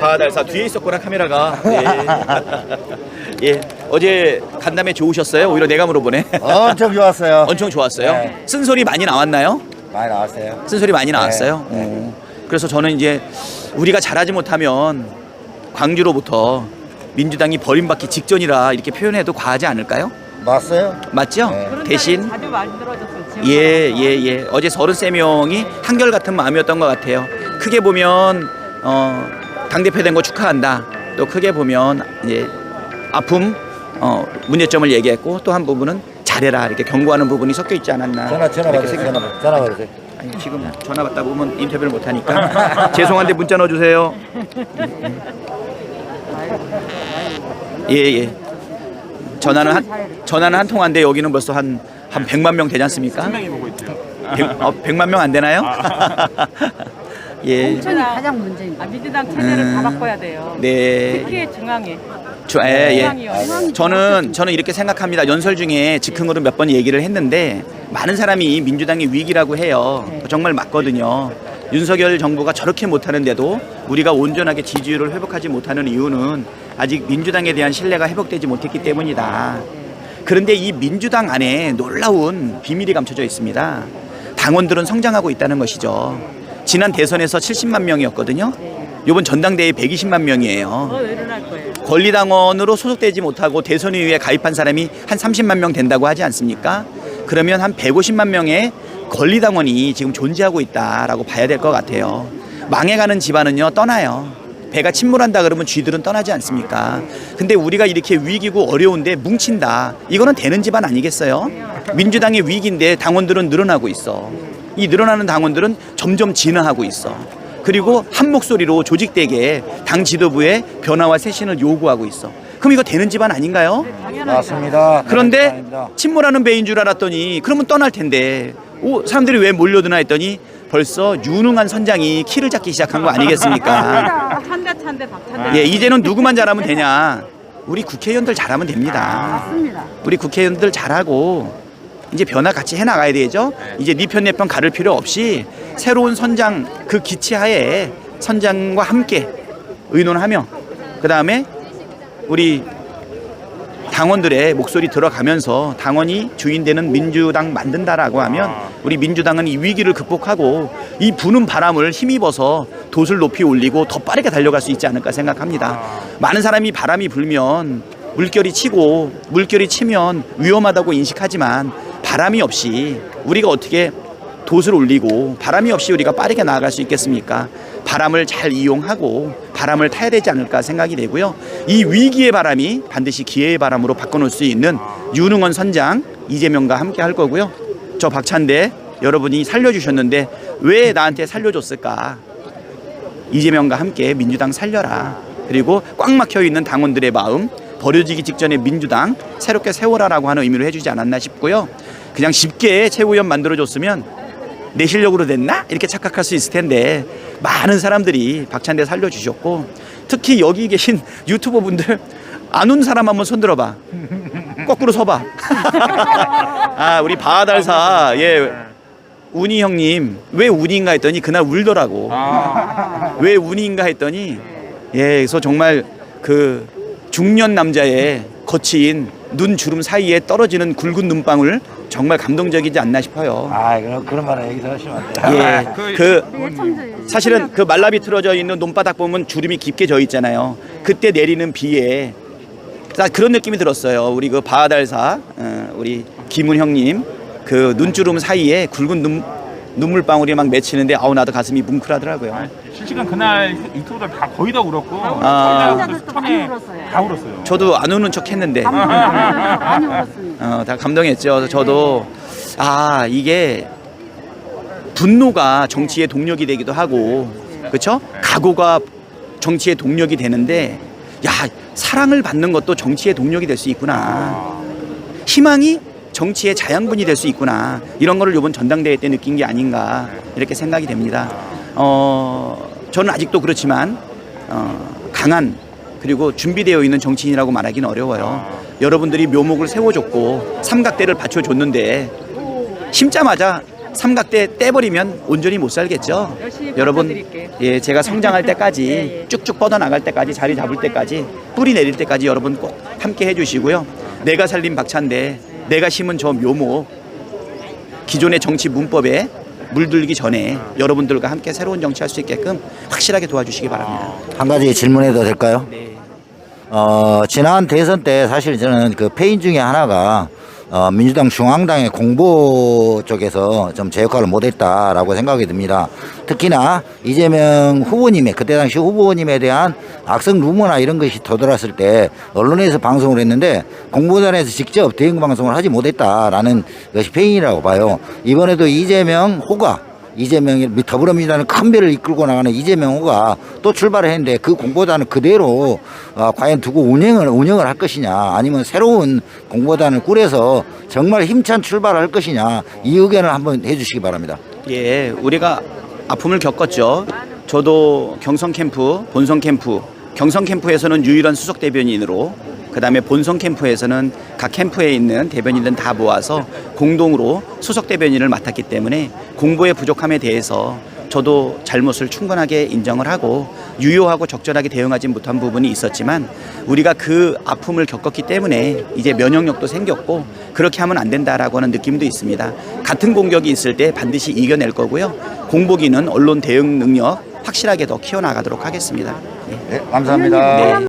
바달사 뒤에 있었구나 카메라가. 예. 예. 어제 간담회 좋으셨어요? 오히려 내가 물어보네. 엄청 좋았어요. 엄청 좋았어요. 네. 쓴소리 많이 나왔나요? 많이 나왔어요. 쓴소리 많이 나왔어요. 네. 어. 그래서 저는 이제 우리가 잘하지 못하면 광주로부터 민주당이 버림받기 직전이라 이렇게 표현해도 과하지 않을까요? 맞어요? 맞죠? 네. 대신 자주 만들어졌어요. 예, 예, 예. 어제 33명이 한결같은 마음이었던 것 같아요. 크게 보면, 어, 당대표 된 거 축하한다. 또 크게 보면, 이제, 아픔, 어, 문제점을 얘기했고, 또 한 부분은 잘해라. 이렇게 경고하는 부분이 섞여 있지 않았나. 전화 전화 이렇게 받으세요. 생각- 전화 전화 받으세요. 아니, 지금 전화 받다 보면 인터뷰를 못 하니까. 죄송한데 문자 넣어 주세요. 예, 예. 전화는 한, 전화는 한 통한데 여기는 벌써 한, 한 100만 명 되지 않습니까? 명이 보고 있대요. 100, 어, 100만 명 안 되나요? 예. 공천이 가장 문제입니다. 아, 민주당 체제를 음. 다 바꿔야 돼요. 네. 특히 중앙에 저, 예, 예. 저는 저는 이렇게 생각합니다. 연설 중에 즉흥으로 몇 번 얘기를 했는데 많은 사람이 민주당의 위기라고 해요. 정말 맞거든요. 윤석열 정부가 저렇게 못하는데도 우리가 온전하게 지지율을 회복하지 못하는 이유는 아직 민주당에 대한 신뢰가 회복되지 못했기 때문이다. 그런데 이 민주당 안에 놀라운 비밀이 감춰져 있습니다. 당원들은 성장하고 있다는 것이죠. 지난 대선에서 70만 명이었거든요. 이번 전당대회 120만 명이에요. 권리당원으로 소속되지 못하고 대선의회에 가입한 사람이 한 30만 명 된다고 하지 않습니까? 그러면 한 150만 명의 권리당원이 지금 존재하고 있다라고 봐야 될 것 같아요. 망해가는 집안은요 떠나요. 배가 침몰한다 그러면 쥐들은 떠나지 않습니까? 근데 우리가 이렇게 위기고 어려운데 뭉친다. 이거는 되는 집안 아니겠어요? 민주당의 위기인데 당원들은 늘어나고 있어. 이 늘어나는 당원들은 점점 진화하고 있어. 그리고 한 목소리로 조직되게 당 지도부의 변화와 쇄신을 요구하고 있어. 그럼 이거 되는 집안 아닌가요? 맞습니다. 그런데. 침몰하는 배인 줄 알았더니 그러면 떠날 텐데 오, 사람들이 왜 몰려드나 했더니 벌써 유능한 선장이 키를 잡기 시작한 거 아니겠습니까? 찬대 찬대 박찬대. 예, 이제는 누구만 잘하면 되냐? 우리 국회의원들 잘하면 됩니다. 맞습니다. 우리 국회의원들 잘하고 이제 변화 같이 해 나가야 되죠. 이제 네편내편 가를 필요 없이 새로운 선장 그 기치하에 선장과 함께 의논하며 그 다음에 우리 당원들의 목소리 들어가면서 당원이 주인되는 민주당 만든다라고 하면 우리 민주당은 이 위기를 극복하고 이 부는 바람을 힘입어서 돛을 높이 올리고 더 빠르게 달려갈 수 있지 않을까 생각합니다. 많은 사람이 바람이 불면 물결이 치고 물결이 치면 위험하다고 인식하지만 바람이 없이 우리가 어떻게 돛을 올리고 바람이 없이 우리가 빠르게 나아갈 수 있겠습니까? 바람을 잘 이용하고 바람을 타야 되지 않을까 생각이 되고요. 이 위기의 바람이 반드시 기회의 바람으로 바꿔놓을 수 있는 유능한 선장 이재명과 함께 할 거고요. 저 박찬대 여러분이 살려주셨는데 왜 나한테 살려줬을까? 이재명과 함께 민주당 살려라. 그리고 꽉 막혀 있는 당원들의 마음 버려지기 직전에 민주당 새롭게 세워라라고 하는 의미로 해주지 않았나 싶고요. 그냥 쉽게 최고위원 만들어줬으면 내 실력으로 됐나 이렇게 착각할 수 있을 텐데 많은 사람들이 박찬대 살려주셨고 특히 여기 계신 유튜버 분들 안 운 사람 한번 손들어봐. 거꾸로 서봐. 아 우리 바달사 예 운이 형님 왜 운인가 했더니 그날 울더라고. 왜 운인가 했더니 예 그래서 정말 그 중년 남자의 거친 눈 주름 사이에 떨어지는 굵은 눈방울 정말 감동적이지 않나 싶어요. 아, 그런 그런 말은 여기서 하시면 안 돼요. 예, 그 예청자 사실은 그 말라비 틀어져 있는 논바닥 보면 주름이 깊게 져 있잖아요. 그때 내리는 비에 딱 그런 느낌이 들었어요. 우리 그 바달사 어, 우리 김은 형님 그 눈주름 사이에 굵은 눈 눈물방울이 막 맺히는데 아우 나도 가슴이 뭉클하더라고요. 실시간 그날 유튜브들 다 거의 다 울었고 아. 시청자들도 많이 울었어요. 다 울었어요. 저도 안 우는 척 했는데 많이 울었습니다. 어, 다 감동했죠. 저도 아 이게 분노가 정치의 동력이 되기도 하고 그렇죠? 각오가 정치의 동력이 되는데 야 사랑을 받는 것도 정치의 동력이 될 수 있구나. 희망이 정치의 자양분이 될 수 있구나. 이런 거를 이번 전당대회 때 느낀 게 아닌가 이렇게 생각이 됩니다. 어 저는 아직도 그렇지만 어, 강한 그리고 준비되어 있는 정치인이라고 말하기는 어려워요. 여러분들이 묘목을 세워줬고 삼각대를 받쳐줬는데 심자마자 삼각대 떼버리면 온전히 못 살겠죠. 여러분. 예, 제가 성장할 때까지 예, 예. 쭉쭉 뻗어 나갈 때까지 자리 잡을 때까지 뿌리 내릴 때까지 여러분 꼭 함께 해주시고요. 내가 살린 박차인데 내가 심은 저 묘목 기존의 정치 문법에 물들기 전에 여러분들과 함께 새로운 정치할 수 있게끔 확실하게 도와주시기 바랍니다. 한 가지 질문해도 될까요? 네. 어, 지난 대선 때 사실 저는 그 패인 중에 하나가 어, 민주당 중앙당의 공보 쪽에서 좀 제 역할을 못했다라고 생각이 듭니다. 특히나 이재명 후보님의 그때 당시 후보님에 대한 악성 루머나 이런 것이 도드랐을 때 언론에서 방송을 했는데 공보단에서 직접 대응 방송을 하지 못했다라는 것이 패인이라고 봐요. 이번에도 이재명 호가 이재명이 더불어민주당은 큰 배를 이끌고 나가는 이재명 후가 또 출발을 했는데 그 공보단을 그대로 어, 과연 두고 운영을 운영을 할 것이냐 아니면 새로운 공보단을 꾸려서 정말 힘찬 출발을 할 것이냐 이 의견을 한번 해주시기 바랍니다. 예, 우리가 아픔을 겪었죠. 저도 경선 캠프, 본선 캠프, 경선 캠프에서는 유일한 수석 대변인으로 그다음에 본선 캠프에서는 각 캠프에 있는 대변인들 다 모아서 공동으로 수석 대변인을 맡았기 때문에 공보의 부족함에 대해서 저도 잘못을 충분하게 인정을 하고 유효하고 적절하게 대응하지 못한 부분이 있었지만 우리가 그 아픔을 겪었기 때문에 이제 면역력도 생겼고 그렇게 하면 안 된다라고 하는 느낌도 있습니다. 같은 공격이 있을 때 반드시 이겨낼 거고요. 공보기는 언론 대응 능력 확실하게 더 키워나가도록 하겠습니다. 예. 네, 감사합니다. 네.